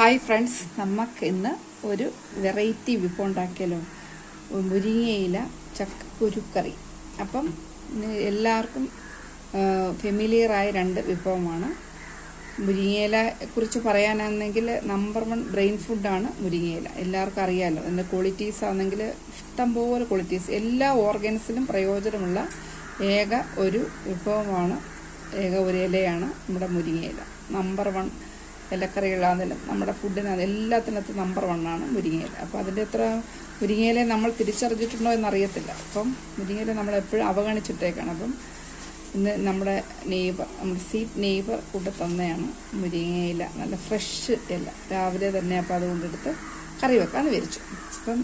Hi friends നമുക്ക് ഇന്ന് ഒരു വെറൈറ്റി വിഭവം ഉണ്ടാക്കിയാലോ മുരിങ്ങയില ചക്കക്കുരുക്കറി. അപ്പം എല്ലാവർക്കും ഫെമിലിയറായ രണ്ട് വിഭവമാണ്. മുരിങ്ങയില കുറിച്ച് പറയാനാണെങ്കിൽ നമ്പർ വൺ ബ്രെയിൻ ഫുഡാണ് മുരിങ്ങയില. എല്ലാവർക്കും അറിയാമല്ലോ അതിന്റെ ക്വാളിറ്റീസ് ആണെങ്കിൽ ഇഷ്ടംപോലെ ക്വാളിറ്റീസ് എല്ലാ ഓർഗൻസിനും പ്രയോജനമുള്ള ഏക ഒരു വിഭവമാണ് ഏക ഒരു ഇലയാണ് നമ്മുടെ മുരിങ്ങയില. നമ്പർ വൺ ഇലക്കറികളാണെങ്കിലും നമ്മുടെ ഫുഡിനാണ് എല്ലാത്തിനകത്ത് നമ്പർ വണ്ണാണ് മുരിങ്ങയില. അപ്പോൾ അതിന്റെ എത്ര മുരിങ്ങയില നമ്മൾ തിരിച്ചറിഞ്ഞിട്ടുണ്ടോ എന്നറിയത്തില്ല. അപ്പം മുരിങ്ങയില നമ്മൾ എപ്പോഴും അവഗണിച്ചിട്ടേക്കാണ്. അപ്പം ഇന്ന് നമ്മുടെ നെയ്ബർ നമ്മുടെ സീറ്റ് നെയ്ബർ കൂടെ തന്നെയാണ് മുരിങ്ങയില. നല്ല ഫ്രഷ് ഇല. രാവിലെ തന്നെ അപ്പോൾ അതുകൊണ്ടെടുത്ത് കറി വെക്കാൻ വിചാരിച്ചു. അപ്പം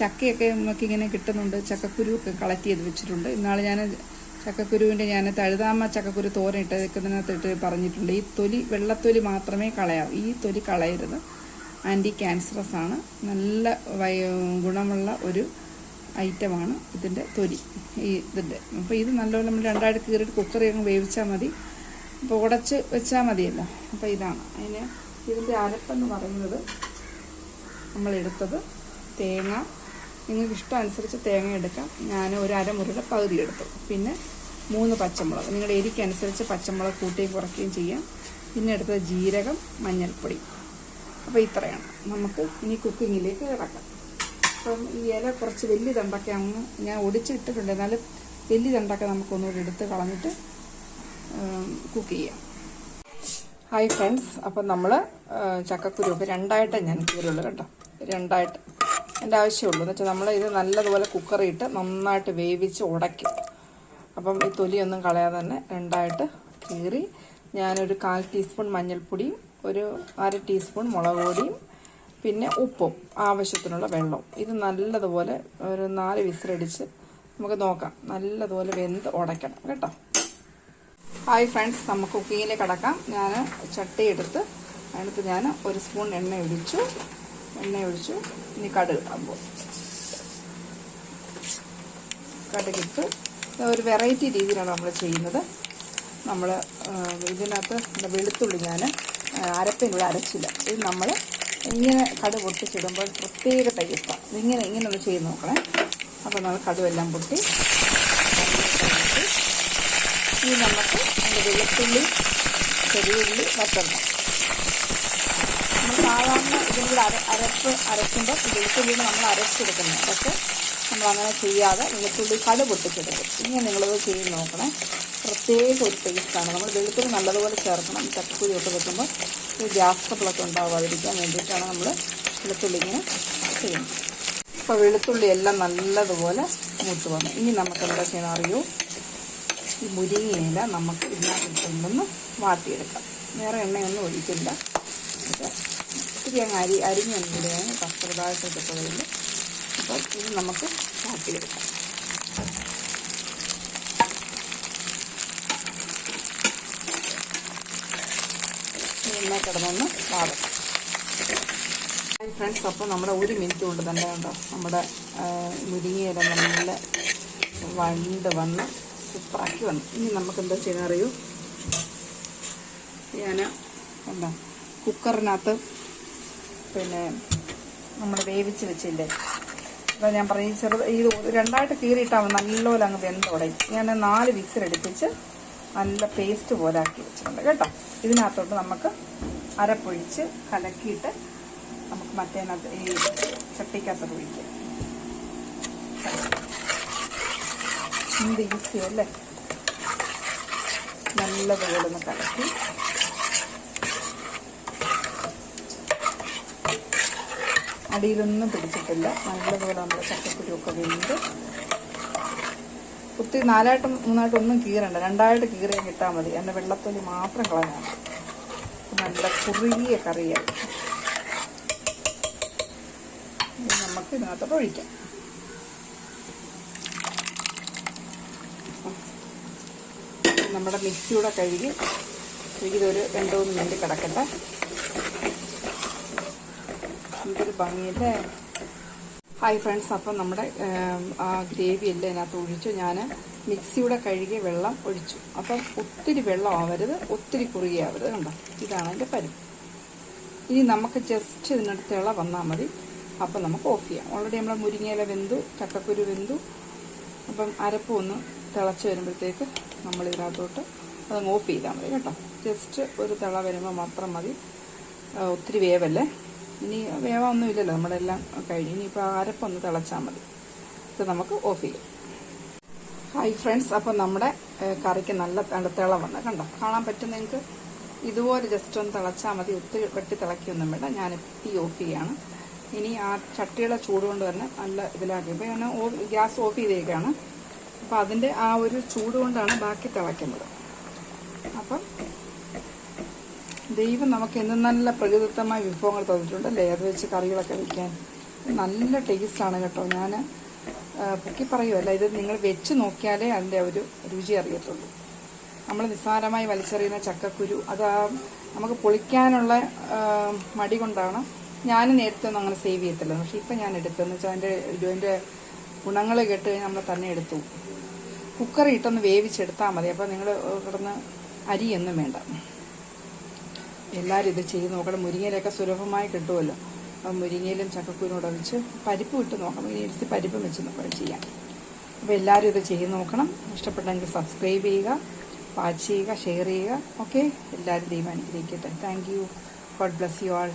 ചക്കയൊക്കെ നമുക്കിങ്ങനെ കിട്ടുന്നുണ്ട്. ചക്കക്കുരു ഒക്കെ കളക്ട് ചെയ്ത് വെച്ചിട്ടുണ്ട്. ഇന്നാൾ ഞാൻ ചക്കക്കുരുവിന്റെ ഞാൻ തഴുതാമ്മ ചക്കക്കുരു വെക്കുന്നതിനകത്ത് പറഞ്ഞിട്ടുണ്ട്. ഈ തൊലി വെള്ളത്തൊലി മാത്രമേ കളയാവൂ. ഈ തൊലി കളയരുത്. ആന്റി ക്യാൻസറസ് ആണ്. നല്ല ഗുണമുള്ള ഒരു ഐറ്റമാണ് ഇതിന്റെ തൊലി. ഈ ഇതിന്റെ അപ്പോൾ ഇത് നല്ലോണം നമ്മൾ രണ്ടായിട്ട് കീറിയിട്ട് കുക്കറി അങ്ങ് വേവിച്ചാൽ മതി. അപ്പോൾ ഉടച്ച് വെച്ചാൽ മതിയല്ലോ. അപ്പോൾ ഇതാണ്. അതിന് ഇതിന്റെ അരപ്പെന്ന് പറയുന്നത് നമ്മളെടുത്തത് തേങ്ങ. നിങ്ങൾക്ക് ഇഷ്ടം അനുസരിച്ച് തേങ്ങ എടുക്കാം. ഞാൻ ഒരു അരമുറിയുടെ പകുതി എടുത്തു. പിന്നെ മൂന്ന് പച്ചമുളക്. നിങ്ങളുടെ എരിക്കനുസരിച്ച് പച്ചമുളക് കൂട്ടുകയും കുറയ്ക്കുകയും ചെയ്യാം. പിന്നെ എടുത്തത് ജീരകം മഞ്ഞൾപ്പൊടി. അപ്പോൾ ഇത്രയാണ്. നമുക്ക് ഇനി കുക്കിങ്ങിലേക്ക് കിടക്കാം. അപ്പം ഈ ഇല കുറച്ച് വലിയ തണ്ടൊക്കെ അങ്ങ് ഞാൻ ഒടിച്ചിട്ടിട്ടുണ്ട്. എന്നാലും വലിയ തണ്ടൊക്കെ നമുക്കൊന്നുകൂടി എടുത്ത് കളഞ്ഞിട്ട് കുക്ക് ചെയ്യാം. ഹായ് ഫ്രണ്ട്സ് അപ്പം നമ്മൾ ചക്കക്കുരു ഒക്കെ രണ്ടായിട്ടേ ഞാൻ കീറുള്ളൂ കേട്ടോ. രണ്ടായിട്ട്. എന്റെ ആവശ്യമുള്ളൂ. എന്ന് വെച്ചാൽ നമ്മൾ ഇത് നല്ലതുപോലെ കുക്കറിയിട്ട് നന്നായിട്ട് വേവിച്ച് ഉടയ്ക്കും. അപ്പം ഈ തൊലിയൊന്നും കളയാതെ തന്നെ രണ്ടായിട്ട് കീറി ഞാനൊരു കാൽ ടീസ്പൂൺ മഞ്ഞൾപ്പൊടിയും ഒരു അര ടീസ്പൂൺ മുളക് പൊടിയും പിന്നെ ഉപ്പും ആവശ്യത്തിനുള്ള വെള്ളവും. ഇത് നല്ലതുപോലെ ഒരു നാല് വിസിലടിച്ച് നമുക്ക് നോക്കാം. നല്ലതുപോലെ വെന്ത് ഉടയ്ക്കണം കേട്ടോ. ഹായ് ഫ്രണ്ട്സ് നമുക്ക് കുക്കിങ്ങിലേക്ക് കടക്കാം. ഞാൻ ചട്ടി എടുത്ത് അതിനകത്ത് ഞാൻ ഒരു സ്പൂൺ എണ്ണ ഒഴിച്ചു. എണ്ണ ഒഴിച്ചു. ഇനി കടുക് പോകും കടുകിട്ട് ഒരു വെറൈറ്റി രീതിയിലാണ് നമ്മൾ ചെയ്യുന്നത്. നമ്മൾ ഇതിനകത്ത് വെളുത്തുള്ളി ഞാൻ അരപ്പിനുള്ള അരച്ചില്ല. ഇത് നമ്മൾ ഇങ്ങനെ കടു പൊട്ടിച്ചിടുമ്പോൾ പ്രത്യേക ടേസ്റ്റാണ് ഇതിങ്ങനെ ഇങ്ങനെ ഒന്ന് ചെയ്ത് നോക്കണേ. അപ്പോൾ നമ്മൾ കടുവെല്ലാം പൊട്ടി. ഇനി നമുക്ക് അതിന്റെ വെളുത്തുള്ളി ചെറിയുള്ളി വറ്റണം നമ്മൾ സാധാരണ ഇതിന്റെ അര അരപ്പ് അരയ്ക്കുമ്പോൾ വെളുത്തുള്ളിയിൽ നമ്മൾ അരച്ചെടുക്കുന്നത്. പക്ഷേ നമ്മൾ അങ്ങനെ ചെയ്യാതെ വെളുത്തുള്ളി കടു പൊട്ടിച്ചെടുക്കും ഇങ്ങനെ നിങ്ങളത് ചെയ്ത് നോക്കണേ. പ്രത്യേക ഒരു ടേസ്റ്റാണ് നമ്മൾ വെളുത്തുള്ളി നല്ലതുപോലെ ചേർക്കണം. ചക്കക്കുരി ഒക്കെ വെക്കുമ്പോൾ ഈ ഗ്യാസ് ട്രബിളൊക്കെ ഉണ്ടാവാതിരിക്കാൻ വേണ്ടിയിട്ടാണ് നമ്മൾ വെളുത്തുള്ളി ഇങ്ങനെ ചെയ്യുന്നത്. അപ്പോൾ വെളുത്തുള്ളി എല്ലാം നല്ലതുപോലെ മൂത്ത് വന്നു. ഇനി നമുക്ക് എന്താ ചെയ്യണം അറിയൂ? ഈ മുരിങ്ങയില നമുക്ക് ഇതിനകത്തൊന്ന് വാട്ടിയെടുക്കാം. വേറെ എണ്ണയൊന്നും ഒഴിക്കില്ല. ഇത് ഇത്തിരി അങ്ങ് അരി അരിഞ്ഞൊന്നും കൂടെയാണ് കഷ്ടപ്പെടായിട്ടൊക്കെ പോയില്ല അപ്പോൾ ഇത് നമുക്ക് മാറ്റിയെടുക്കാം. എണ്ണ കിടന്നൊന്ന് വാടും. ഫ്രണ്ട്സ് അപ്പോൾ നമ്മുടെ ഒരു മിനിറ്റ് കൊണ്ട് തന്നെ കണ്ടോ? നമ്മുടെ മുരിങ്ങയില നല്ല വണ്ട് വന്ന് സൂപ്പറാക്കി വന്നു. ഇനി നമുക്ക് എന്താ ചെയ്യാൻ അറിയൂ? ഞാൻ എന്താ? കുക്കറിനകത്ത് പിന്നെ നമ്മൾ വേവിച്ച് വെച്ചില്ലേ? അപ്പോൾ ഞാൻ പറഞ്ഞ ചെറുത് ഇത് രണ്ടായിട്ട് കീറിയിട്ടാൽ നല്ലപോലെ അങ്ങ് വെന്തുടയും ഞാൻ നാല് വിസിലടുപ്പിച്ച് നല്ല പേസ്റ്റ് പോലെ ആക്കി വെച്ചിട്ടുണ്ട് കേട്ടോ. ഇതിനകത്തോട്ട് നമുക്ക് അരപ്പൊഴിച്ച് കലക്കിയിട്ട് നമുക്ക് മറ്റേനകത്ത് ഈ ചട്ടിക്കകത്തോട്ട് ഒഴിക്കാം. എന്ത് ഈസി അല്ലേ? നല്ലതുപോലെ ഒന്ന് കലക്കി അടിയിലൊന്നും പിടിച്ചിട്ടില്ല. നല്ലതുപോലെ നമ്മുടെ ചക്കക്കുരുവൊക്കെ വെന്ത്. കുത്തി നാലായിട്ടും മൂന്നായിട്ടും ഒന്നും കീറണ്ട. രണ്ടായിട്ട് കീറിയാൽ കിട്ടാൽ മതി. എന്റെ വെള്ളത്തൊലി മാത്രം കളഞ്ഞാൽ നല്ല കുറുകിയ കറിയായി നമുക്ക് ഇതിനകത്തോട്ട് ഒഴിക്കാം. നമ്മുടെ മിക്സിയുടെ കഴുകി ഇതൊരു രണ്ട് മൂന്ന് മിനിറ്റ് കിടക്കട്ടെ. എന്തൊരു ഭംഗിയല്ലേ? ഹായ് ഫ്രണ്ട്സ് അപ്പം നമ്മുടെ ഗ്രേവി എല്ലാം ഇതിനകത്ത് ഒഴിച്ചു. ഞാൻ മിക്സിയുടെ കഴുകിയ വെള്ളം ഒഴിച്ചു. അപ്പം ഒത്തിരി വെള്ളം ആവരുത് ഒത്തിരി കുറുകിയാവരുത് കണ്ടോ? ഇതാണ് അതിന്റെ പരിപ്പ് ഇനി നമുക്ക് ജസ്റ്റ് ഇതിനടുത്ത് ഇള വന്നാൽ മതി. അപ്പം നമുക്ക് ഓഫ് ചെയ്യാം. ഓൾറെഡി നമ്മൾ മുരിങ്ങയില വെന്തു ചക്കക്കുരു വെന്തു. അപ്പം അരപ്പ് ഒന്ന് തിളച്ച് വരുമ്പോഴത്തേക്ക് നമ്മൾ ഇതിനകത്തോട്ട് അതങ്ങ് ഓഫ് ചെയ്താൽ മതി കേട്ടോ. ജസ്റ്റ് ഒരു തിള വരുമ്പോൾ മാത്രം മതി. ഒത്തിരി വേവല്ലേ? ഇനി വേവൊന്നും ഇല്ലല്ലോ നമ്മളെല്ലാം കഴിഞ്ഞ് ഇനിയിപ്പോൾ അരപ്പൊന്ന് തിളച്ചാൽ മതി. ഇത് നമുക്ക് ഓഫ് ചെയ്യാം. ഹായ് ഫ്രണ്ട്സ് അപ്പം നമ്മുടെ കറിക്ക് നല്ല ത- തിള വന്ന്. കണ്ടോ? കാണാൻ പറ്റും നിങ്ങൾക്ക്? ഇതുപോലെ ജസ്റ്റ് ഒന്ന് തിളച്ചാൽ മതി. ഒത്തിരി വെട്ടി തിളക്കിയൊന്നും വേണ്ട. ഞാൻ തീ ഓഫ് ചെയ്യാണ്. ഇനി ആ ചട്ടിയുടെ ചൂട് കൊണ്ട് തന്നെ നല്ല ഇതിലാക്കി. ഇപ്പോൾ ഞാൻ ഗ്യാസ് ഓഫ് ചെയ്തേക്കാണ്. അപ്പോൾ അതിന്റെ ആ ഒരു ചൂട് കൊണ്ടാണ് ബാക്കി തിളയ്ക്കുന്നത് അപ്പം ദൈവം നമുക്ക് എന്നും നല്ല പ്രകൃതിദത്തമായ വിഭവങ്ങൾ തന്നിട്ടുണ്ടല്ലേ അത് വെച്ച് കറികളൊക്കെ വയ്ക്കാൻ നല്ല ടേസ്റ്റാണ് കേട്ടോ. ഞാൻ പൊക്കി പറയുമല്ല ഇത് നിങ്ങൾ വെച്ച് നോക്കിയാലേ അതിന്റെ ഒരു രുചി അറിയത്തുള്ളൂ. നമ്മൾ നിസ്സാരമായി വലിച്ചെറിയുന്ന ചക്കക്കുരു അത് നമുക്ക് പൊളിക്കാനുള്ള മടി കൊണ്ടാണ് ഞാൻ നേരത്തെ ഒന്നും അങ്ങനെ സേവ് ചെയ്യത്തില്ല. പക്ഷെ ഇപ്പം ഞാൻ എടുത്തെന്ന് വെച്ചാൽ അതിന്റെ ഇതിന്റെ ഗുണങ്ങൾ കേട്ട് കഴിഞ്ഞാൽ നമ്മൾ തന്നെ എടുത്തു. കുക്കറി ഇട്ടൊന്ന് വേവിച്ചെടുത്താൽ മതി. അപ്പോൾ നിങ്ങൾ കിടന്ന് അരിയൊന്നും വേണ്ട. എല്ലാവരും ഇത് ചെയ്ത് നോക്കണം. മുരിങ്ങയിലൊക്കെ സുലഭമായി കിട്ടുമല്ലോ. അപ്പം മുരിങ്ങയിലും ചക്കക്കുരുകൂടെ വെച്ച് പരിപ്പ് ഇട്ട് ഇനി എടുത്ത് പരിപ്പ് വെച്ച് നോക്കണം ചെയ്യാം. അപ്പോൾ എല്ലാവരും ഇത് ചെയ്ത് നോക്കണം. ഇഷ്ടപ്പെട്ടെങ്കിൽ സബ്സ്ക്രൈബ് ചെയ്യുക വാച്ച് ചെയ്യുക ഷെയർ ചെയ്യുക. ഓക്കെ എല്ലാവരും ദൈവം അനുഗ്രഹിക്കട്ടെ. Thank you God bless you all